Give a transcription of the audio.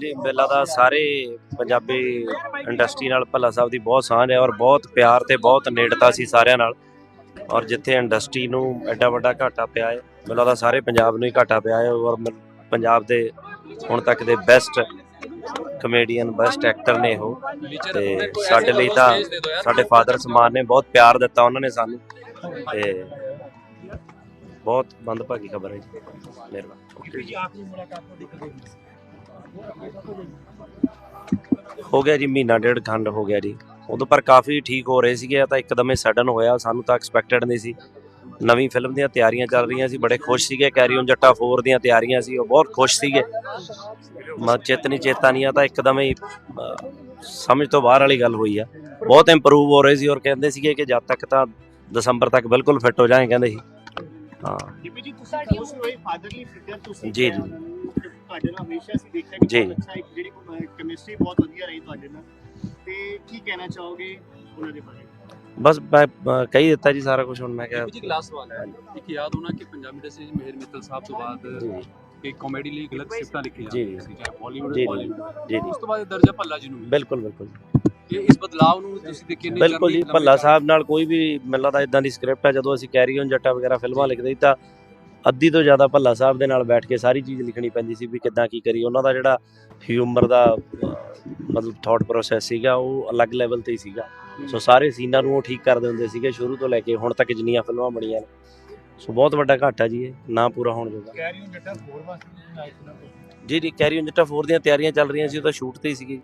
ਜੀ, ਮੇਲਾ ਦਾ ਸਾਰੇ ਪੰਜਾਬੀ ਇੰਡਸਟਰੀ ਨਾਲ ਭੱਲਾ ਸਾਹਿਬ ਦੀ ਬਹੁਤ ਸਾਂਝ ਹੈ ਔਰ ਬਹੁਤ ਪਿਆਰ ਤੇ ਬਹੁਤ ਨੇੜਤਾ ਸੀ ਸਾਰਿਆਂ ਨਾਲ। ਔਰ ਜਿੱਥੇ ਇੰਡਸਟਰੀ ਨੂੰ ਐਡਾ ਵੱਡਾ ਘਾਟਾ ਪਿਆ ਹੈ, ਮੇਲਾ ਦਾ ਸਾਰੇ ਪੰਜਾਬ ਨੂੰ ਹੀ ਘਾਟਾ ਪਿਆ ਹੈ ਔਰ ਪੰਜਾਬ ਦੇ ਹੁਣ ਤੱਕ ਦੇ ਬੈਸਟ ਕਮੇਡੀਅਨ ਬੈਸਟ ਐਕਟਰ ਨੇ ਉਹ। ਤੇ ਸਾਡੇ ਲਈ ਤਾਂ ਸਾਡੇ ਫਾਦਰ ਸਮਾਨ ਨੇ ਬਹੁਤ ਪਿਆਰ ਦਿੱਤਾ ਉਹਨਾਂ ਨੇ ਸਾਨੂੰ। ਤੇ ਬਹੁਤ ਮੰਦਭਾਗੀ ਖਬਰ ਹੈ ਜੀ। ਮਿਹਰਬਾਨੀ। ਜੀ ਆਖਰੀ ਮੁਲਾਕਾਤ ਤੁਹਾਡੀ ਕਦੋਂ ਹੋਈ ਹੋ ਗਿਆ ਜੀ ਮਹੀਨਾ ਡੇਢ ਖੰਡ ਹੋ ਗਿਆ ਜੀ। ਉਦੋਂ ਪਰ ਕਾਫੀ ਠੀਕ ਹੋ ਰਹੇ ਸੀਗੇ ਤਾਂ ਇੱਕਦਮੇ ਸਡਨ ਹੋਇਆ ਸਾਨੂੰ ਤਾਂ ਐਕਸਪੈਕਟਡ ਨਹੀਂ ਸੀ। ਨਵੀਂ ਫਿਲਮ ਦੀਆਂ ਤਿਆਰੀਆਂ ਚੱਲ ਰਹੀਆਂ ਸੀ ਬੜੇ ਖੁਸ਼ ਸੀਗੇ ਕੈਰੀ ਔਨ ਜੱਟਾ 4 ਦੀਆਂ ਤਿਆਰੀਆਂ ਸੀ ਉਹ ਬਹੁਤ ਖੁਸ਼ ਸੀਗੇ। ਮੈਂ ਚੇਤਨੀ ਚੇਤਾ ਨਹੀਂ ਆ ਤਾਂ ਇੱਕਦਮ ਹੀ ਸਮਝ ਤੋਂ ਬਾਹਰ ਵਾਲੀ ਗੱਲ ਹੋਈ ਆ। ਬਹੁਤ ਇੰਪਰੂਵ ਹੋ ਰਹੇ ਸੀ ਔਰ ਕਹਿੰਦੇ ਸੀਗੇ ਕਿ ਜਦ ਤੱਕ ਤਾਂ ਦਸੰਬਰ ਤੱਕ ਬਿਲਕੁਲ ਫਿੱਟ ਹੋ ਜਾਏ ਕਹਿੰਦੇ ਸੀ। ਹਾਂ। ਜਿਵੇਂ ਜੀ ਤੁਸੀਂ ਖੁਸ਼ ਹੋਏ ਫਾਦਰਲੀ ਫਿਗਰ ਤੁਸੀਂ ਜੀ, ਜੀ। ਤੁਹਾਡੇ ਨਾਲ ਹਮੇਸ਼ਾ ਅਸੀਂ ਦੇਖਿਆ ਕਿ ਜੀ। ਬਹੁਤ ਅੱਛਾ ਇੱਕ ਜਿਹੜੀ ਕੈਮਿਸਟਰੀ ਬਹੁਤ ਵਧੀਆ ਰਹੀ ਤੁਹਾਡੇ ਨਾਲ। ਤੇ ਕੀ ਕਹਿਣਾ ਚਾਹੋਗੇ ਉਹਨਾਂ ਦੇ ਬਾਰੇ? ਬਸ ਮੈਂ ਕਹੀ ਦਿੱਤਾ ਜੀ ਸਾਰਾ ਕੁਝ ਹੁਣ ਮੈਂ ਕਿਹਾ ਜੀ ਲਾਸਟ ਸਵਾਲ ਹੈ। ਇੱਕ ਯਾਦ ਹੋਣਾ ਕਿ ਪੰਜਾਬੀ ਇੰਡਸਟਰੀ 'ਚ ਮਿਹਰ ਮਿੱਤਲ ਸਾਹਿਬ ਤੋਂ ਬਾਅਦ ਇੱਕ ਕਾਮੇਡੀ ਲਈ ਗਲਤ ਸਕ੍ਰਿਪਟਾਂ ਲਿਖੀਆਂ ਜੀ, ਸੀ ਚਾਹੇ ਬਾਲੀਵੁੱਡ ਜੀ, ਜਾਂ ਜੀ। ਬਾਲੀਵੁੱਡ ਜੀ ਜੀ। ਉਸ ਤੋਂ ਬਾਅਦ ਦਰਜਾ ਭੱਲਾ ਜੀ ਨੂੰ ਬਿਲਕੁਲ ਬਿਲਕੁਲ। ਇਹ ਇਸ ਬਦਲਾਅ ਨੂੰ ਤੁਸੀਂ ਦੇ ਕਿੰਨੇ ਬਿਲਕੁਲ ਜੀ ਭੱਲਾ ਸਾਹਿਬ ਨਾਲ ਕੋਈ ਵੀ ਮਿਲਦਾ ਦਾ ਇਦਾਂ ਦੀ ਸਕ੍ਰਿਪਟ ਹੈ ਜਦੋਂ ਅਸੀਂ ਕੈਰੀ ਔਨ ਜੱਟਾ ਵਗੈਰਾ ਫਿਲਮਾਂ ਲਿਖਦੇ ਸੀ ਤਾਂ ਅੱਧੀ ਤੋਂ ਜ਼ਿਆਦਾ ਭੱਲਾ ਸਾਹਿਬ ਦੇ ਨਾਲ ਬੈਠ ਕੇ ਸਾਰੀ ਚੀਜ਼ ਲਿਖਣੀ ਪੈਂਦੀ ਸੀ ਵੀ ਕਿੱਦਾਂ ਕੀ ਕਰੀ ਉਹਨਾਂ ਦਾ ਜਿਹੜਾ ਹਿਊਮਰ ਦਾ ਮਤਲਬ ਥਾਟ ਪ੍ਰੋਸੈਸ ਸੀਗਾ ਉਹ ਅਲੱਗ ਲੈਵਲ ਤੇ ਹੀ ਸੀਗਾ। ਸੋ ਸਾਰੇ ਸੀਨਾਂ ਨੂੰ ਉਹ ਠੀਕ ਕਰਦੇ ਹੁੰਦੇ ਸੀਗੇ ਸ਼ੁਰੂ ਤੋਂ ਲੈ ਕੇ ਹੁਣ ਤੱਕ ਜਿੰਨੀਆਂ ਫਿਲਮਾਂ ਬਣੀਆਂ ਨੇ। ਸੋ ਬਹੁਤ ਵੱਡਾ ਘਾਟਾ ਜੀ ਇਹ ਨਾ ਪੂਰਾ ਹੋਣ ਜੋਗਾ। ਕੈਰੀ ਔਨ ਜੱਟਾ 4 ਵਾਸਤੇ ਜੀ ਜੀ ਕੈਰੀ ਔਨ ਜੱਟਾ 4 ਦੀਆਂ ਤਿਆਰੀਆਂ ਚੱਲ ਰਹੀਆਂ ਸੀ ਉਹ ਤਾਂ ਸ਼ੂਟ ਤੇ ਹੀ ਸੀਗੀ।